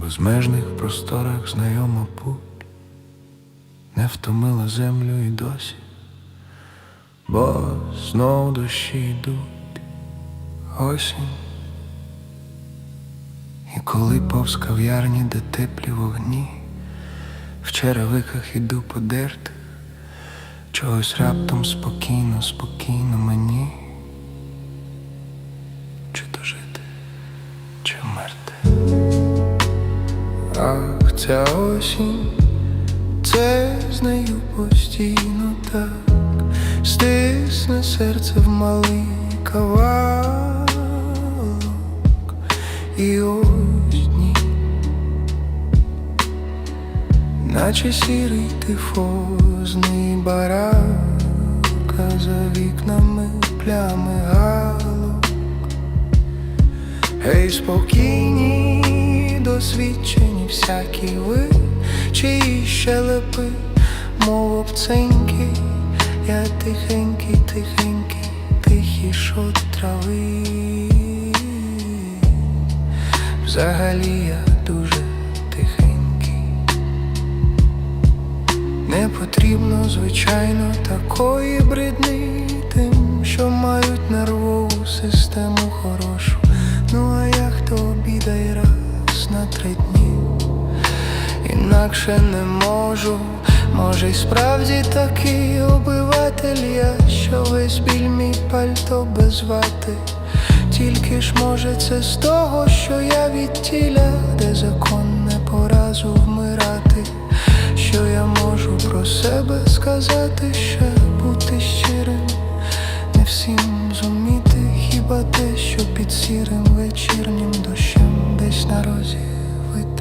безмежних просторах знайома путь, не втомила землю і досі, бо знов дощі йдуть осінь. І коли повз кав'ярні, де теплі вогні, в черевиках іду подерти, чогось раптом спокійно, спокійно мені, Ах, ця осінь, це з нею постійно так, стисне серце в малий кавалок, і ось дні, наче сірий тифозний барак, а за вікнами плями галок. Гей, спокійні, досвідчені всякі ви, чиї щелепи, мов обценьки, я тихенький, тихенький, тихий шот трави. Взагалі я дуже тихенький. Не потрібно, звичайно, такої бридни тим, що мають нервову систему хорошу. Ну а як хто обідає на три дні? Інакше не можу, може й справді такий обиватель я, що весь біль мій пальто без вати. Тільки ж може це з того, що я від тіля, де закон не поразу вмирати, що я можу про себе сказати ще бути щирим, не всім зуміти, хіба те, що під сірим вечірнім дощем десь на розі with